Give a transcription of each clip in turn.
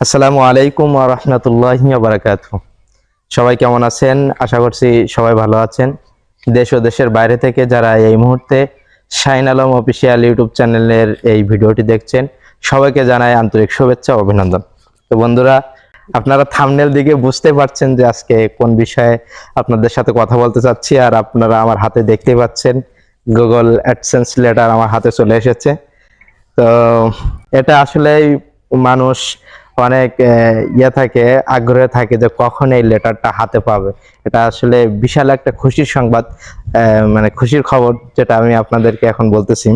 আসসালামু আলাইকুম রাহমাতুল্লাহি ওয়া বারাকাতুহু। সবাই কেমন আছেন? আশা করছি সবাই ভালো আছেন। দেশ ও দেশের বাইরে থেকে যারা এই মুহূর্তে শাইন আলম অফিসিয়াল ইউটিউব চ্যানেলের এই ভিডিওটি দেখছেন, সবাইকে জানাই আন্তরিক শুভেচ্ছা ও অভিনন্দন। তো বন্ধুরা, আপনারা থামনেল দিকে বুঝতে পারছেন যে আজকে কোন বিষয়ে আপনাদের সাথে কথা বলতে চাচ্ছি, আর আপনারা আমার হাতে দেখতে পাচ্ছেন গুগল অ্যাডসেন্স লেটার আমার হাতে চলে এসেছে। তো এটা আসলে মানুষ অনেক ইয়ে থাকে, আগ্রহে থাকে যে কখন এই লেটারটা হাতে পাবে। এটা আসলে বিশাল একটা খুশির সংবাদ মানে খুশির খবর যেটা আমি আপনাদেরকে এখন বলতেছি।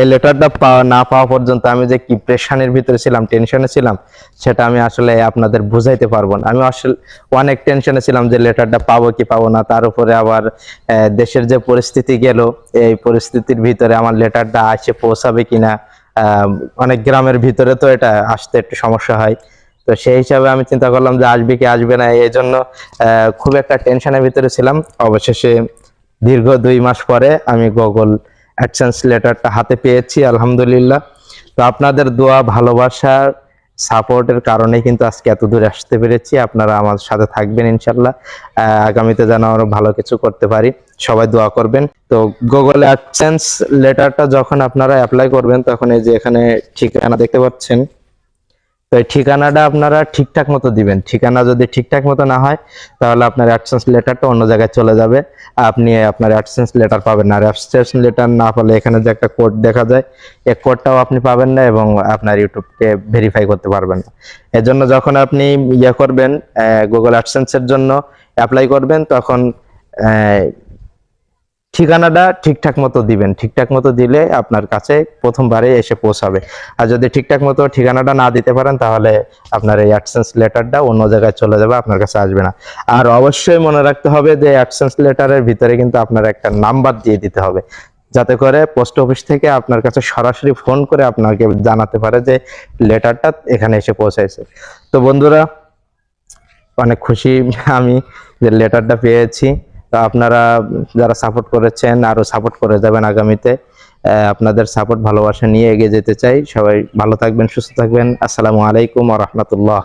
এই লেটারটা পাওয়া, না পাওয়া পর্যন্ত আমি যে কি প্রেশানের ভিতরে ছিলাম, টেনশনে ছিলাম, সেটা আমি আসলে আপনাদের বুঝাইতে পারব না। আমি আসলে অনেক টেনশনে ছিলাম যে লেটারটা পাবো কি পাবো না, তার উপরে আবার দেশের যে পরিস্থিতি গেল, এই পরিস্থিতির ভিতরে আমার লেটারটা আসে পৌঁছাবে কিনা অনেক গ্রামের ভিতরে তো এটা আসতে একটু সমস্যা হয়। তো সেই হিসাবে আমি চিন্তা করলাম যে আসবে কি আসবে না, এই জন্য খুব একটা টেনশনের ভিতরে ছিলাম। অবশেষে দীর্ঘ দুই মাস পরে আমি গুগল অ্যাডসেন্স লেটারটা হাতে পেয়েছি, আলহামদুলিল্লাহ। তো আপনাদের দোয়া ভালোবাসার সাপোর্টের কারণে কিন্তু আজকে এত দূরে আসতে পেরেছি। আপনারা আমার সাথে থাকবেন ইনশাল্লাহ আগামীতে যেন আরও ভালো কিছু করতে পারি। সবাই দোয়া করবেন। তো গুগল অ্যাডসেন্স লেটারটা যখন আপনারা অ্যাপ্লাই করবেন, তখন এই যে এখানে ঠিকানা দেখতে পাচ্ছেন। তো ঠিকানাটা আপনারা ঠিকঠাক মতো দিবেন। ঠিকানা যদি ঠিকঠাক মতো না হয়, তাহলে আপনার অ্যাডসেন্স লেটারটা অন্য জায়গায় চলে যাবে। আপনি আপনার অ্যাডসেন্স লেটার পাবেন না। আর লেটার না পেলে এখানে যে একটা কোড দেখা যায় এই কোডটাও আপনি পাবেন না এবং আপনার ইউটিউবকে ভেরিফাই করতে পারবেন না। এর জন্য যখন আপনি ইয়ে করবেন গুগল অ্যাডসেন্সের জন্য অ্যাপ্লাই করবেন, তখন ঠিকানাটা ঠিকঠাক মতো দিবেন। ঠিকঠাক মতো দিলে আপনার কাছে প্রথমবারে এসে পৌঁছাবে। আর যদি ঠিকঠাক মতো ঠিকানাটা না দিতে পারেন, তাহলে আপনার এই অ্যাডসেন্স লেটারটা অন্য জায়গায় চলে যাবে, আপনার কাছে আসবে না। আর অবশ্যই মনে রাখতে হবে যে অ্যাডসেন্স লেটারের ভিতরে কিন্তু আপনার একটা নাম্বার দিয়ে দিতে হবে। যাতে করে পোস্ট অফিস থেকে আপনার কাছে সরাসরি ফোন করে আপনাকে জানাতে পারে যে লেটারটা এখানে এসে পৌঁছাইছে। তো বন্ধুরা, অনেক খুশি আমি যে লেটারটা পেয়েছি। তো আপনারা যারা সাপোর্ট করেছেন আরও সাপোর্ট করে যাবেন আগামীতে। আপনাদের সাপোর্ট ভালোবাসা নিয়ে এগিয়ে যেতে চাই। সবাই ভালো থাকবেন, সুস্থ থাকবেন। আসসালামু আলাইকুম আ রাহমাতুল্লাহ।